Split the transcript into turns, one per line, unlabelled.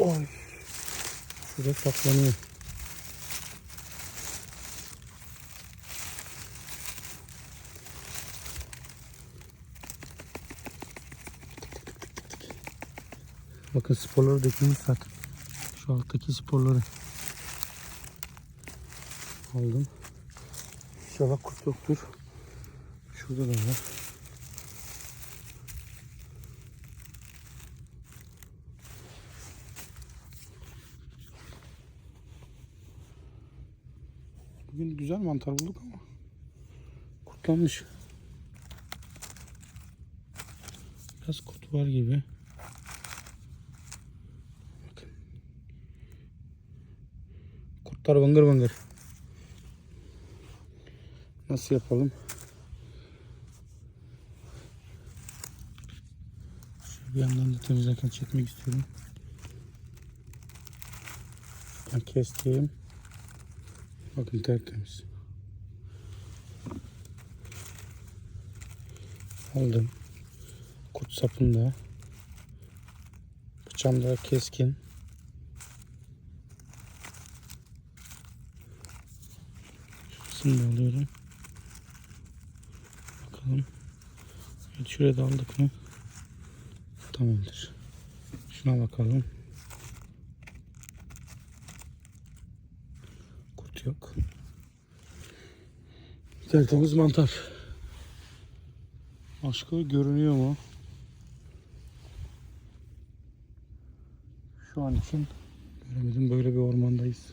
Oy. Şurada saklanıyor. Bakın sporları dökülmüş zaten. Şu alttaki sporları. Aldım. İnşallah kurt yoktur. Şurada da var. Bugün güzel mantar bulduk ama kurtlanmış. Biraz kurt var gibi. Bakın. Kurtlar bıngır bıngır. Nasıl yapalım? Bir yandan da temizlerken çekmek istiyorum. Ben kestim. Bakın tertemiz. Aldım. Kurt sapında. Bıçağım da keskin. Şurasını da alıyorum. Bakalım. Evet, şuraya da aldık mı? Tamamdır. Şuna bakalım. Yok. Tertemiz mantar. Başka görünüyor mu? Şu an için göremedim. Böyle bir ormandayız.